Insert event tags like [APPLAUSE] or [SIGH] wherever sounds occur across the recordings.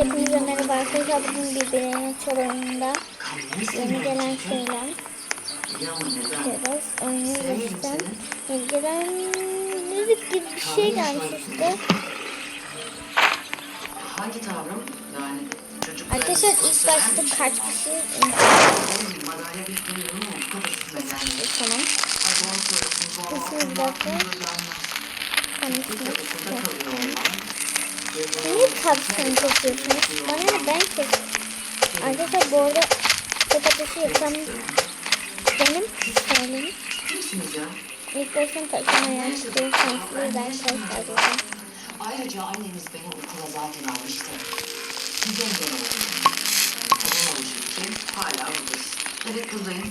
Hepinize merhaba arkadaşlar. Bugün birbirine oyununda yeni gelen şeyler yapıyoruz. Oynuyoruz işte. Yeni gelen müzik gibi bir şey gelmiş işte. Hangi tavrım? Yani Arkadaşlar ilk başta kaç kişi bu kadar üstüme gelmedi. tamam. Niye kapsını kesiyorsunuz? Bana ne ben kes. Arkadaşlar bu arada çok ateşi yapan benim ya? İlk başta taşımaya çıkıyor şanslıyız arkadaşlar burada. Ayrıca anneniz beni okula zaten almıştı. Size engel oldum. Olamamışım ki hala buradayız. Evet buradayım.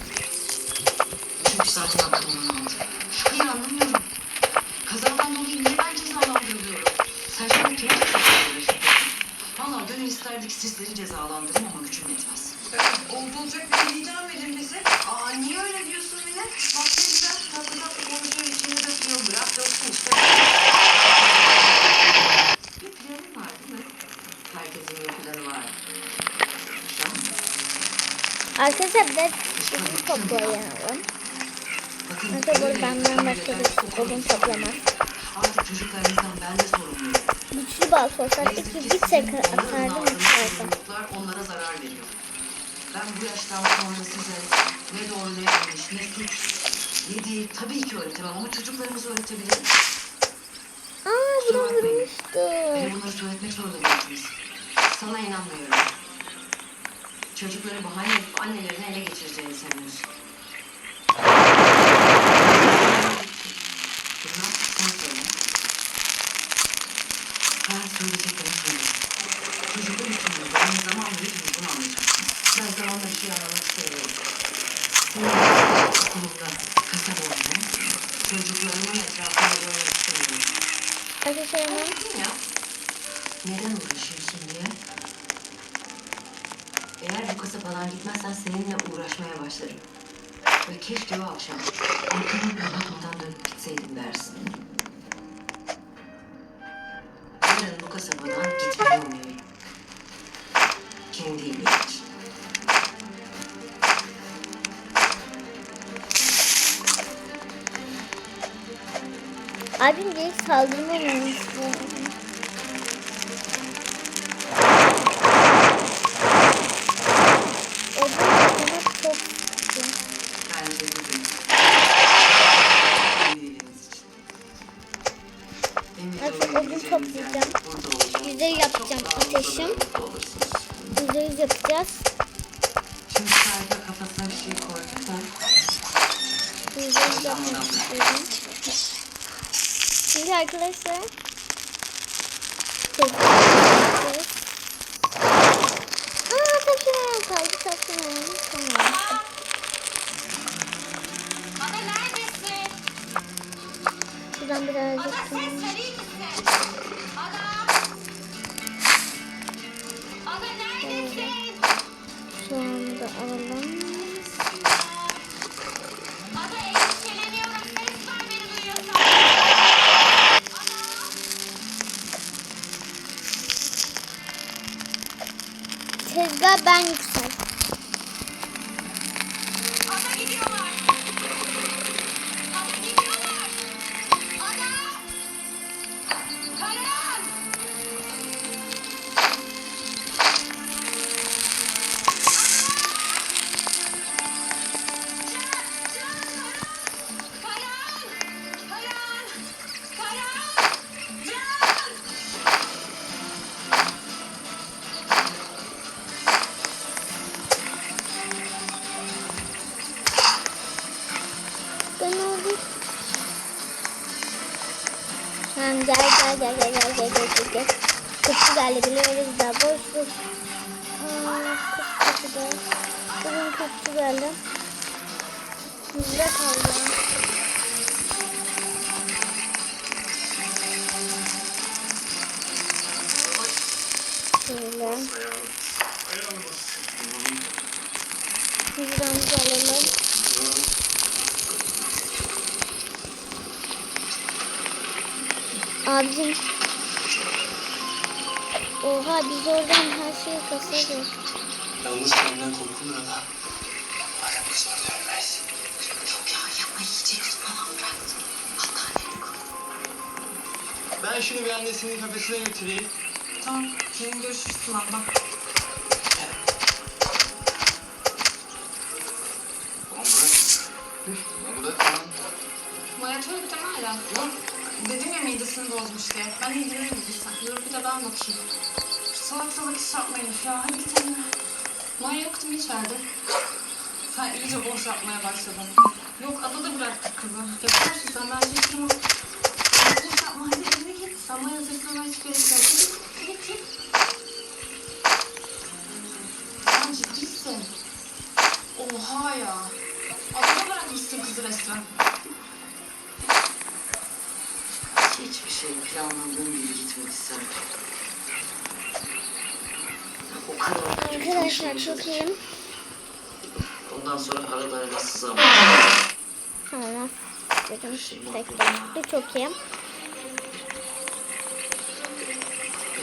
Çünkü zaten aklımdan aldı. Hayır anlamıyorum. Kazadan dolayı niye ben cezalandırılıyorum? Sen şimdi kime cezalandırıyorsun? Valla gönül isterdik sizleri cezalandırın ama gücüm yetmez. Olacak bir şey diyeceğim verin bize. Aa niye öyle diyorsun Mine? Bak ne güzel tatlı tatlı konuşuyor içini döküyor. Bırak döksün işte. Bir planın var değil mi? Herkesin bir planı var. Arkadaşlar de bizim toplayalım. Bakın, Arkadaşlar bu benden başka bir odun toplamaz. Artık çocuklarınızdan ben de sorumluyum. Güçlü bal olsaydı iki bir tek atardım. Çocuklar onlara zarar veriyor. Ben bu yaştan sonra size ne doğru ne yanlış, ne suç, ne değil tabii ki öğretemem ama çocuklarımıza öğretebilirim. Aa bunu vurmuştu. bunları söyletmek zorunda değilsiniz. Sana inanmıyorum. Çocukları bahane edip annelerini ele geçireceğini sanıyorsun. Tezgah ben yüksel. Şöyle. Yüzden alalım. Abicim Oha biz oradan her şeyi kasarız. Yalnız benden korkulur adam. Ben şunu bir annesinin kafesine götüreyim. Tamam. Yarın görüşürüz burada tamam. Mayatör bir tane hala. Yok. Dedim ya midesini bozmuş diye. Ben ilgilenirim sen. Dur bir de ben bakayım. Şu salak salak iş yapmayın ya. Hadi. Maya yoktu mu içeride? Sen iyice boş yapmaya başladın. Yok adada bıraktık kızı. Yaparsın sen bence hiç durma. Boş yapma hadi Maya hazırsan hiç gerek yok. Git git git. Sen ciddisin. Oha ya. Adada bırakmışsın kızı resmen. Hiçbir şey planladığım gibi gitmedi sen. O kadar kötü Arkadaşlar çok şey iyiyim. Ondan sonra arada arada sızamam. Tamam. Dedim. Bekle. Çok iyiyim.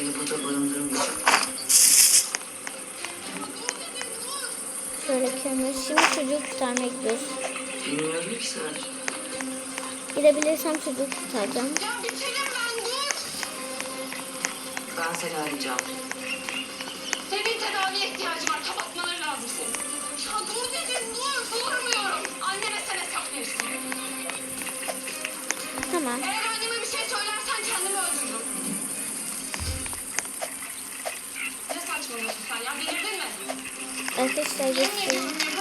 Beni burada barındırmayacak. Şöyle kömür. Şimdi çocuğu kurtarmaya gidiyoruz. Bilmiyorum ki sadece. Gidebilirsem çocuğu kurtaracağım. Ben dur. Ben seni arayacağım. Senin tedaviye ihtiyacı var. Kapatmaları lazım senin. Ya dur dedim dur. Durmuyorum. Anneme sen hesap verirsin. Tamam. Eğer Arkadaşlar Yemin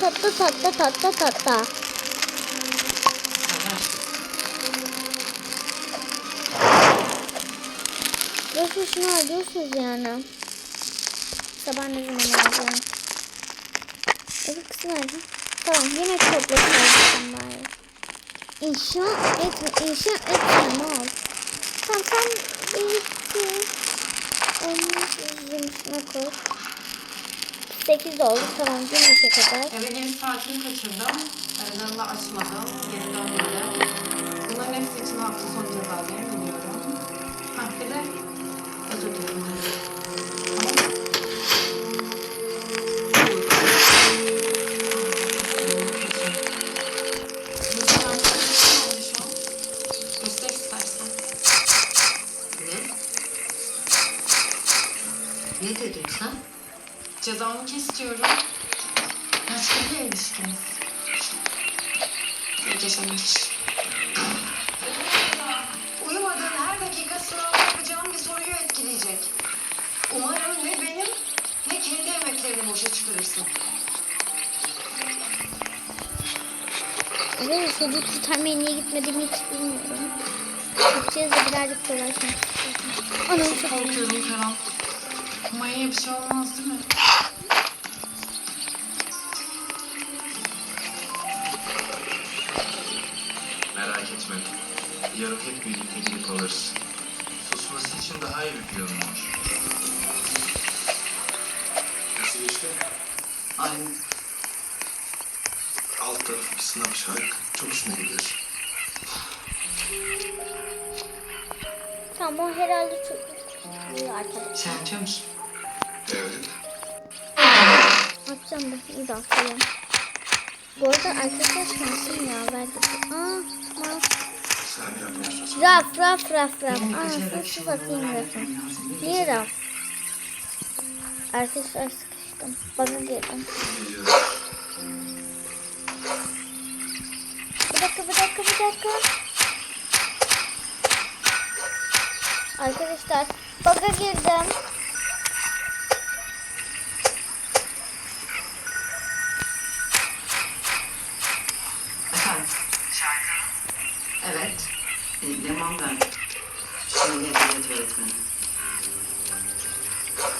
Tatlı tatlı tatlı tatlı. Boş boşuna harcıyorsunuz yani. Sabah ne zaman alacağım? Öbür kısmı nerede? Tamam yemek toplasın harcayacağım bari. İnşa etme, inşa etme mal. Tamam sen biriktir. Onu şuna koy. 8 oldu tamam güneşe kadar. Eve geliş saatini kaçırdım. Aralarını açmadım. Geri dönmedi. Bunların hepsi için hafta sonu cezalarını biliyorum. Ha bir de özür dilerim. Boşa çıkarırsın. Evet çocuk kurtarmaya niye gitmediğimi hiç bilmiyorum. Gideceğiz de birazcık dolaşmak istiyorum. Anam çok Korkuyorum Kerem. Maya'ya bir şey olmaz değil mi? Merak etme. Yarın hep birlikte gidip alırız. Susması için daha iyi bir planım var. Herhalde çok iyi arkadaş. Sence misin? Evet. Sen de iyi bakıyorum. Bu arada arkadaşlar şansım ya. Verdi. Aa, mal. Sen. Raf, raf, raf, raf. Aa, sus bakayım rafı. Niye raf? Arkadaşlar sıkıştım. Bana girdim. Bir dakika, bir dakika, bir dakika. Arkadaşlar, baga girdim. Evet. E, Leman ben. Şimdi edebiyat öğretmeni.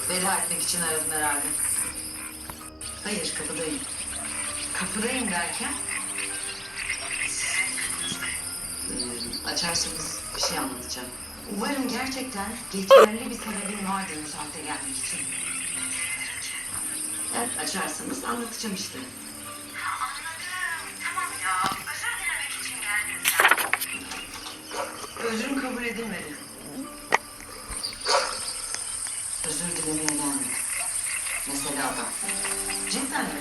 Veda etmek için aradım herhalde. Hayır kapıdayım. Kapıdayım derken? Ee, açarsanız bir şey anlatacağım. Umarım gerçekten geçerli bir sebebin vardır bu saatte gelmek için. Evet, açarsanız anlatacağım işte. Özrüm kabul edilmedi. Özür dilemeye gelmedim. Mesela adam. Cidden mi?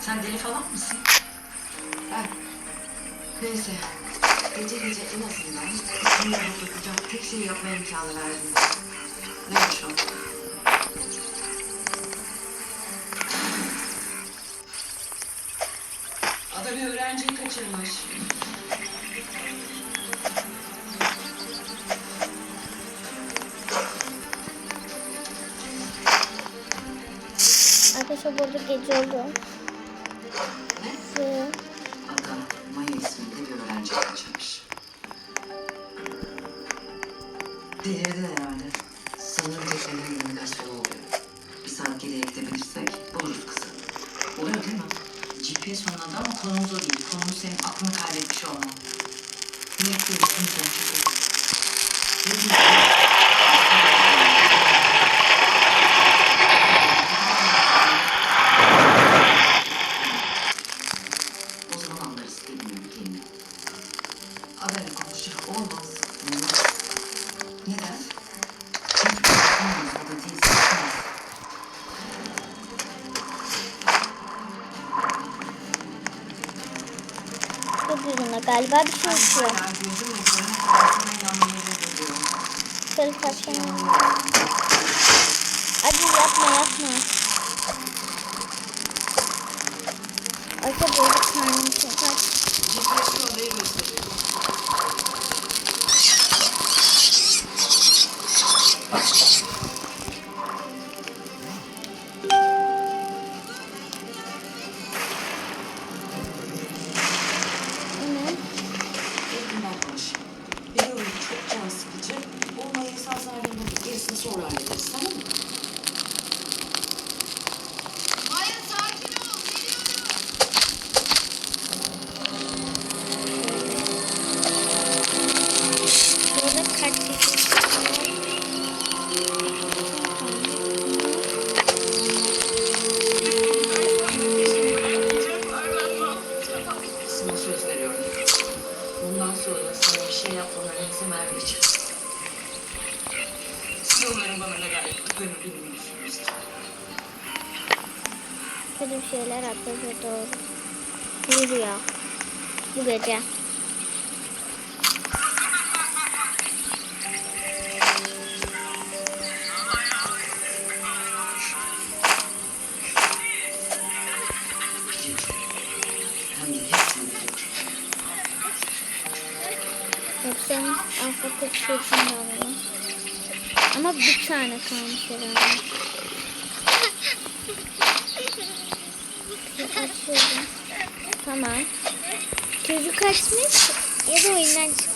Sen deli falan mısın? Ha. Neyse. Gece gece en azından içimde bakacak tek şey yapma imkanı verdin. Neymiş o? Ada bir öğrenciyi kaçırmış. Arkadaşlar burada gece oldu. GPS onladı ama konumuz o değil. Konumuz senin aklını kaybetmiş olman. Ne yapıyorsun sen çok kokusundan alalım. Ama bir tane kalmış herhalde. Açıyorum. [LAUGHS] Tamam. Çocuk kaçmış ya da oyundan çıktı.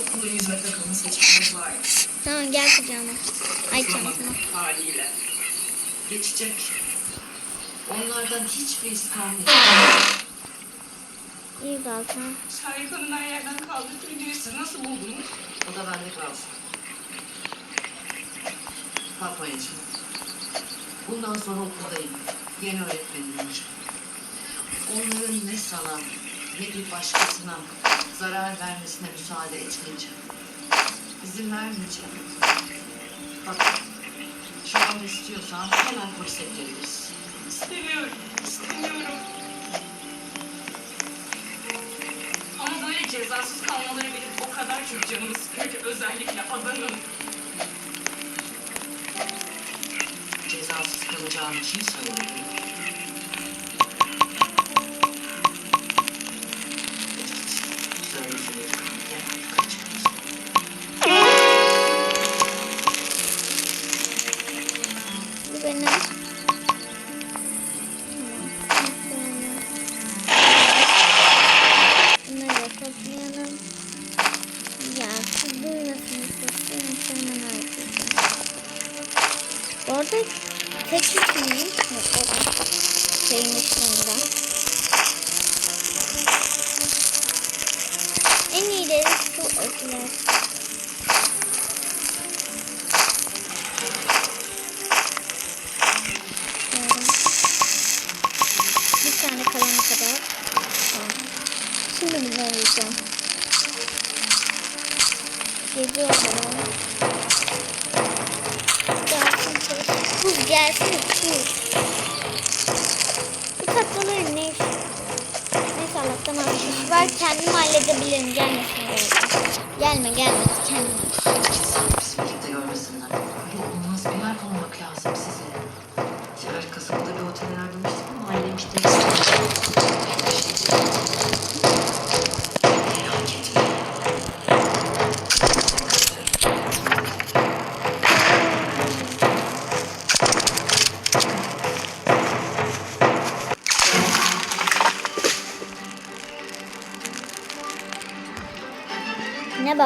Okulda yüzme takımı seçmemiz var. Tamam gel kucağıma. Ay çantama. haliyle. Geçecek. Onlardan hiçbir iz kalmayacak. İyi balkan. Şarkının her yerden kaldırıp nasıl buldunuz? O da bende kalsın. Fatma'yacığım. Bundan sonra okuldayım. Yeni öğretmenim olacak. Onların ne sana ne bir başkasına zarar vermesine müsaade etmeyeceğim. İzin vermeyeceğim. Bak, şu an istiyorsan hemen polise gidebiliriz. İstemiyorum, istemiyorum. Ama böyle cezasız kalmaları kadar çok canımı sıkıyor ki özellikle adanın. Cezasız kalacağını kim söyledi? Bu arada tek düşüneyim. Mesela şeyin üstünde. En iyileri şu ödüler. Bir tane kalana kadar. Tamam. Şimdi bunu arayacağım. Geliyor gelsin. Bu tatlıların ne işi? Neyse Allah'tan almış var. Kendim halledebilirim. Gelmesin. Gelme gelme. Kendim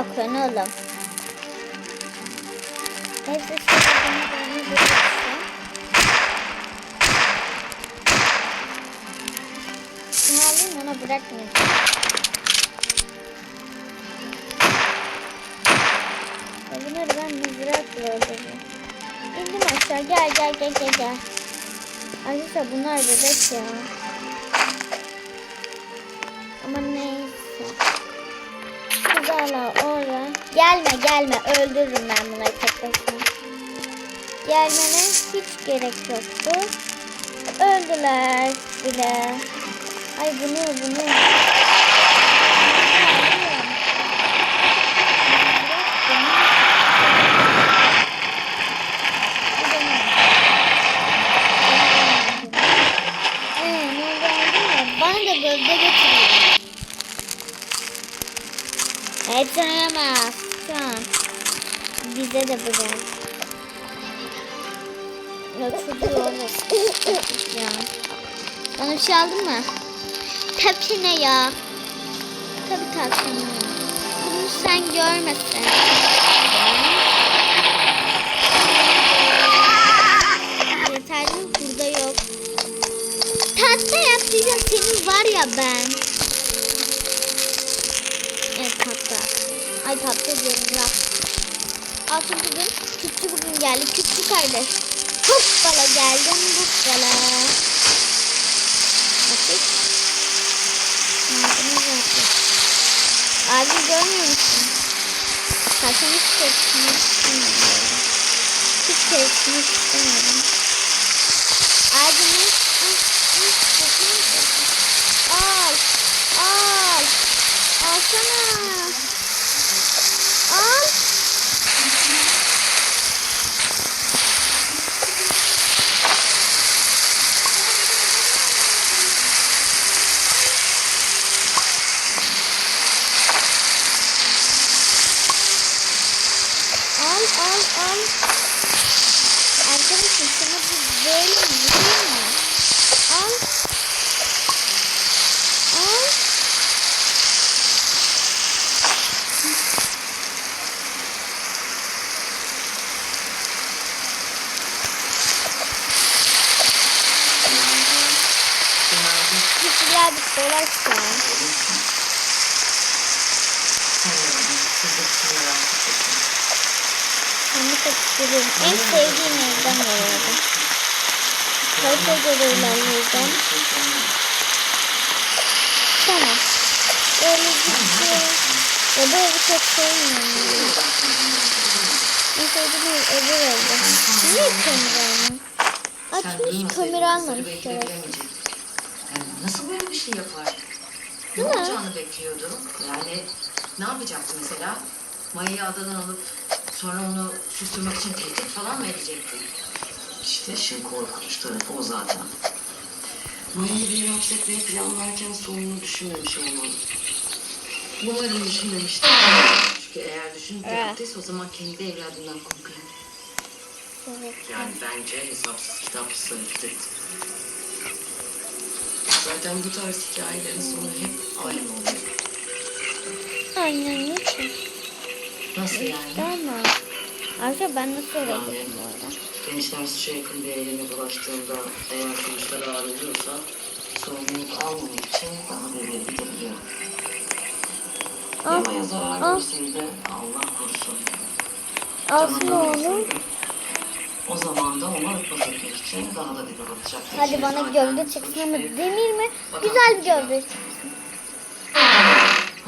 Oğlum? Neyse şimdi. Şunu alayım ona bırakmayacağım. Ya bunları ben mızrakla öldüreceğim. İndim aşağı gel gel gel gel gel. Arkadaşlar bunlar bebek ya. Gelme öldürürüm ben bunları tek başına. Gelmene hiç gerek yoktu. Öldüler bile. Ay bunu bunu. De bırak. Ya çocuğu Ya. Bana bir şey aldın mı? Tabii ne ya? Tabii tatlım ya. Bunu sen görmesin. Yeterli? Burada yok. Tatlı yapacağım senin var ya ben. Evet tatlı. Ay tatlı diyorum ya. Altıncı gün küçük bugün geldi. Küçük kardeş. Hoppala geldim hoppala. Bakın. Abi görmüyor musun? Saçımı kesmek istemiyorum. Hiç kesmek istemiyorum. Ağacımı Birazcık dolaşsa. Kendi kapıştırıyorum. En sevdiğim evden orada. Harita görevlerden. Tamam. Öyle. Ya bu evi çok sevmiyorum. En sevdiğim ev öbür evde. Niye kömür almam? Açmış kömür almamış şerefsiz. Yani nasıl böyle bir şey yapar? Ne Değil mi? olacağını bekliyordum. Yani Ne yapacaktı mesela? Maya'yı adadan alıp sonra onu susturmak için tehdit falan mı edecekti? İşte işin korkunç tarafı o zaten. Maya'yı bir yere hapsetmeyi planlarken sonunu düşünmemiş olmalı. Umarım düşünmemiştir. Çünkü eğer düşünüp Evet. yaptıysa o zaman kendi evladından korkuyor. Evet. Yani bence hesapsız kitapsız hareket etti. Zaten bu tarz hikayelerin sonu hep aynı oluyor. Aynen ne Nasıl yani? Tamam. Arkadaşlar ben nasıl öğrendim bu arada? Gençler suça yakın bir eyleme bulaştığında eğer sonuçları ağır oluyorsa sorumluluk almamak için da ileri gidebiliyor. Yamaya zarar görseydi Allah korusun. Canından oğlum. O zaman da onu örtbas etmek için daha da dibe batacak. Hadi bana gövde çıksın ama demir mi? Güzel bir gövde çıksın.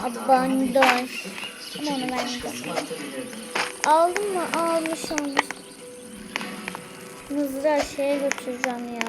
Abandon. Ama onu atabilirdim. Aldın mı? Almış olmuş. Mızrağı şeye götüreceğim ya.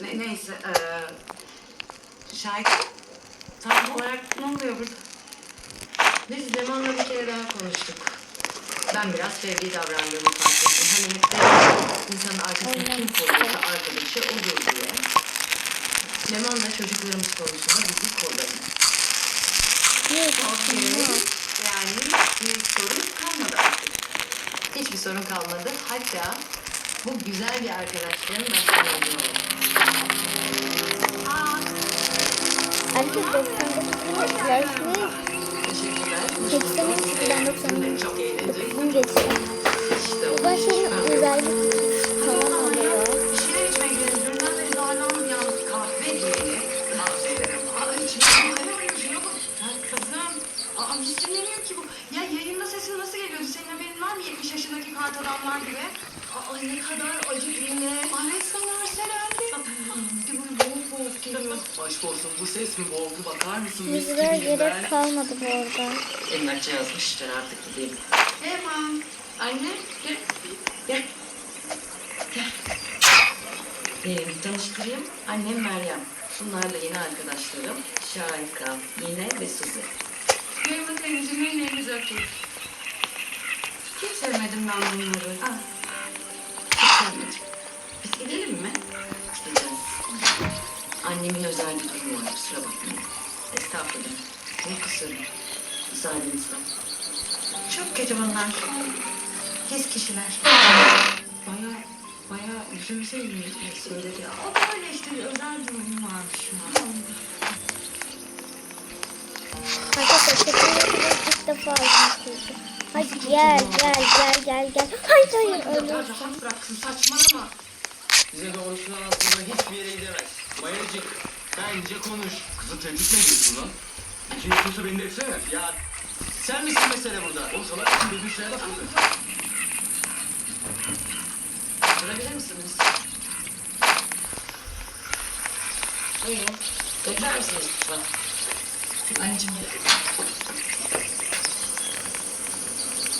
Ne neyse, eee... Şahit, tam olarak ne oluyor burada? Biz Leman'la bir kere daha konuştuk. Ben biraz fevri davrandığımı fark ettim. Hani hep insanın arkasında kim koruyorsa arkadaşı odur diye. Leman'la çocuklarımız konusunda bizi koruyun. Ne? Okey. Yani bir sorun kalmadı artık. Hiçbir sorun kalmadı. Hatta bu güzel bir arkadaşlığın başlangıcı oldu. Arkadaşlar 99 yaşlı Teşekkürler. Geçsene eğlenceli. 99'un geçti. İşte Bu başarının özellik falan oluyor. kızım. Aa, hiç dinlemiyor ki bu. Ya yayında sesin nasıl geliyordu? Senin haberin var mı 70 yaşındaki kart adamlar gibi? Aa, ne kadar acı dinle. Ay sana de böyle boğuk boğuk geliyor. Aşk olsun bu ses mi boğuldu bakar mısın? Mis Mızrağa gibiyim gerek ben. kalmadı bu arada. Emlakçı yazmış. Ben artık gideyim. Hemen. Anne gel. Gel. Gel. Ee, tanıştırayım. Annem Meryem. Bunlar da yeni arkadaşlarım. Şahika, Mine ve Suzi. Merhaba teyzeciğim, benim elinizi öpeyim. Hiç sevmedim ben bunları. Sevmedim. Biz gidelim mi? Annemin özel bir durumu var. Kusura bakmayın. Estağfurullah. Ne kusuru? Müsaadenizle. Çok kötü bunlar. Pis kişiler. Baya, baya üzülseydim söyledi ya. O da öyle işte bir özel durum varmış şu an. Arkadaşlar ilk defa kızı. Hadi gel gel gel gel gel. Hayır hayır öyle. rahat bıraksın saçmalama. Bize doğrusunu aslında hiçbir yere gidemez. Mayacık bence konuş. Kızı tehdit mi ediyorsun lan? İkinci kursa beni de etsene. Ya sen misin mesele burada? O salak için dediğin şeye bak burada. Durabilir misiniz? Buyurun. Bekler misiniz lütfen? Anneciğim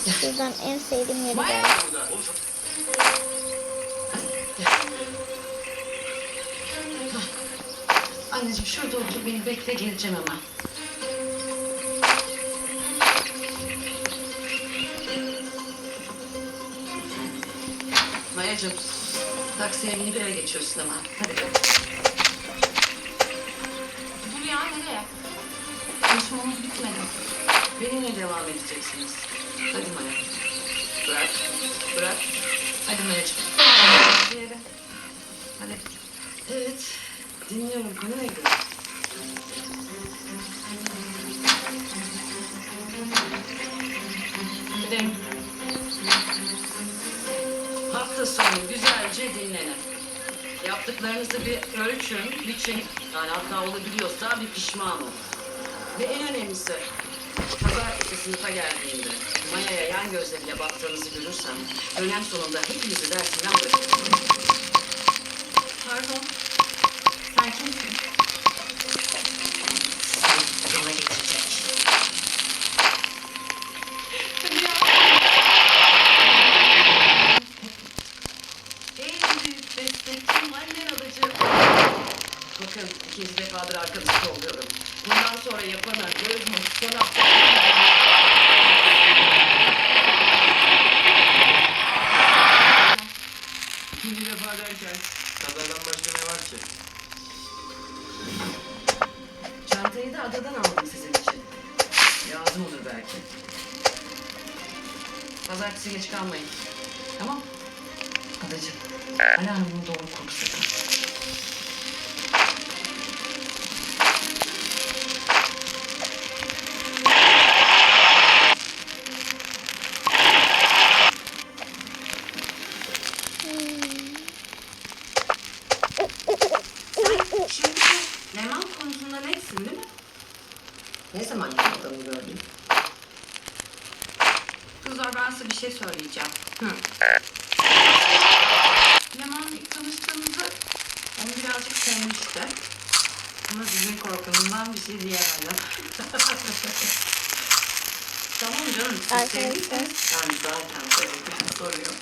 Sizden en sevdiğim yeri geldi. Anneciğim şurada otur beni bekle geleceğim hemen. Mayacığım, taksiye binip eve geçiyorsun hemen. Hadi gel. ya nereye? Konuşmamız bitmedi. Benimle devam edeceksiniz. Hadi Maya. Bırak. Bırak. Hadi Maya'cığım. Yere. Hadi. Evet. Dinliyorum. Konu neydi? Gidelim. Hafta sonu güzelce dinlenin. Yaptıklarınızı bir ölçün, biçin. Yani hatta olabiliyorsa bir pişman olun. Ve en önemlisi, sınıfa geldiğinde Maya'ya yan gözle bile baktığınızı görürsem, dönem sonunda hepinizi dersinden bırakırım. Ne zaman yapmadığımı gördün? Kızlar ben size bir şey söyleyeceğim. Hı. Leman ilk tanıştığımızda onu birazcık sevmişti. Ama sizin korkunuzdan bir şey diyemedim. [LAUGHS] Tamam canım. Siz Arkadaşlar. sevdiyseniz ben zaten sevdim. Soruyor.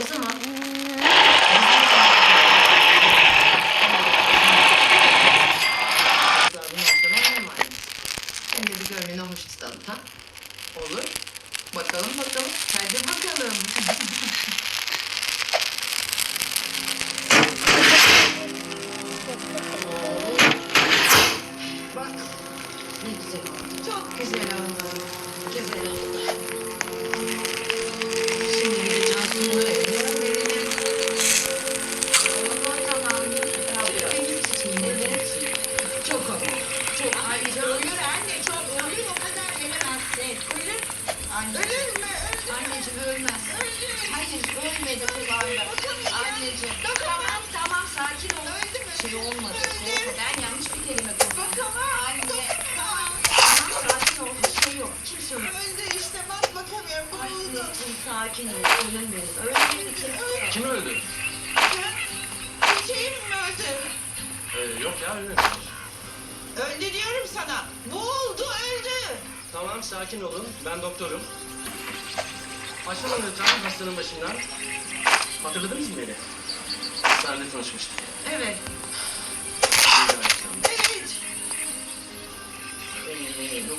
O zaman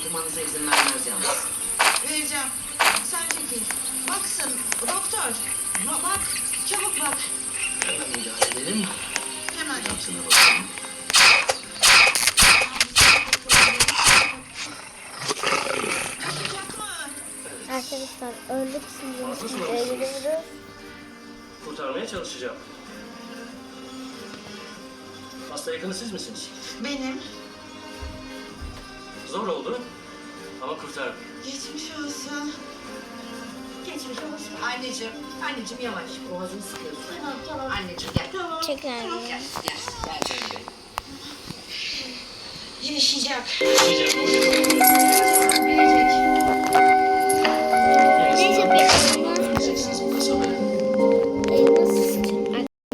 Dokunmanıza izin vermez yalnız. Vereceğim. Sen çekil. Baksın doktor. Ba- bak. Çabuk bak. Hemen müdahale edelim. Hemen. Şansına bakalım. Çıkacak mı? Arkadaşlar öldük olsun. gidiyoruz. Kurtarmaya çalışacağım. Hasta yakını siz misiniz? Benim. Zor oldu ama kurtardım. Geçmiş olsun. Geçmiş olsun. Anneciğim, anneciğim yavaş. Boğazını sıkıyorsun. Tamam, tamam. Anneciğim gel. Tamam. Çeker. Gel, gel, gel canım benim. Yaşayacak. Yaşayacağım.